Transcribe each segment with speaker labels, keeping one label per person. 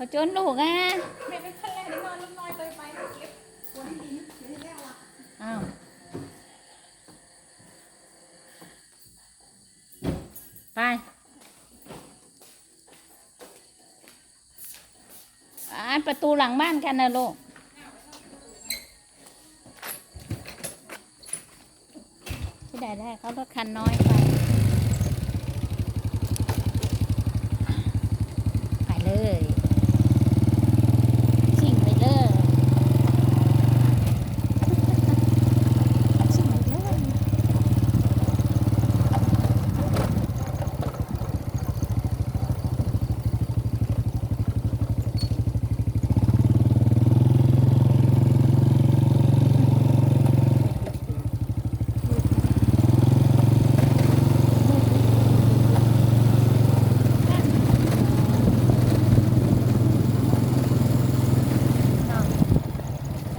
Speaker 1: เขาจนลูกอะ
Speaker 2: แม่เป็นขั้นแรกได้นอนลูกน้อยตัวไปเก็บวันนี้เดี๋ยวให้แล้วอะ
Speaker 1: อ้าวไปอ่านประตูหลังบ้านกันนะลูกที่ใดได้เขารถคันน้อยไปไปเลยชิ่งไปเลยชิ่งไปเลย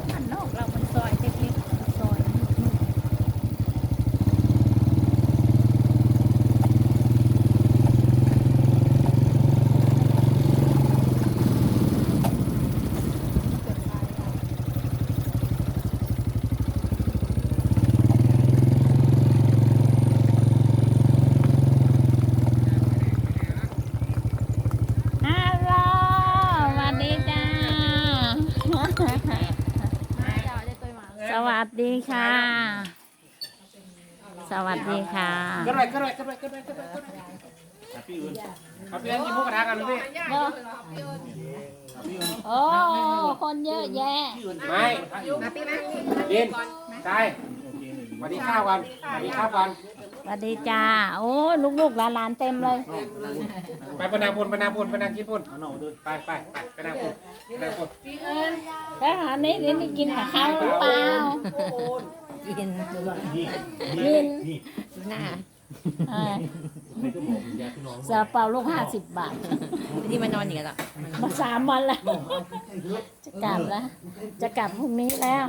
Speaker 1: มันนอกเรามันซอยเล็กๆซอยนุ่มๆฮัลโหลสวัสดีจ้า สวัสดีค่ะ สวัสดีค่ะ
Speaker 3: ก็เลยก็เลยก็เลยก็เลยก็เลยพี่อื่นเอาพี่อื่นกินหมูกระทะกันพี่
Speaker 1: โอ้ คนเยอะแยะ
Speaker 3: ไม่กินใช่สวัสดีข้าวกันสวัสดีข้าวกัน
Speaker 1: สวัสดีจ้า โอ้ลูกๆหลานๆเต็มเลย
Speaker 3: ไปปนาพลปนาพลปนาคิดพลไปไปไปปนาพลปนาพล
Speaker 1: แล้วอันนี้นี่นี่กินกับข้าวหรือเปล่า
Speaker 4: กิน
Speaker 1: กิน
Speaker 4: ดูหน้า
Speaker 1: เออซาลาเปาลูกห้าสิบบาท
Speaker 4: ที่มานอนอย่างนี้หรอ
Speaker 1: มาสามวันแล้ว จะกลับแล้ว จะกลับพรุ่งนี้แล้ว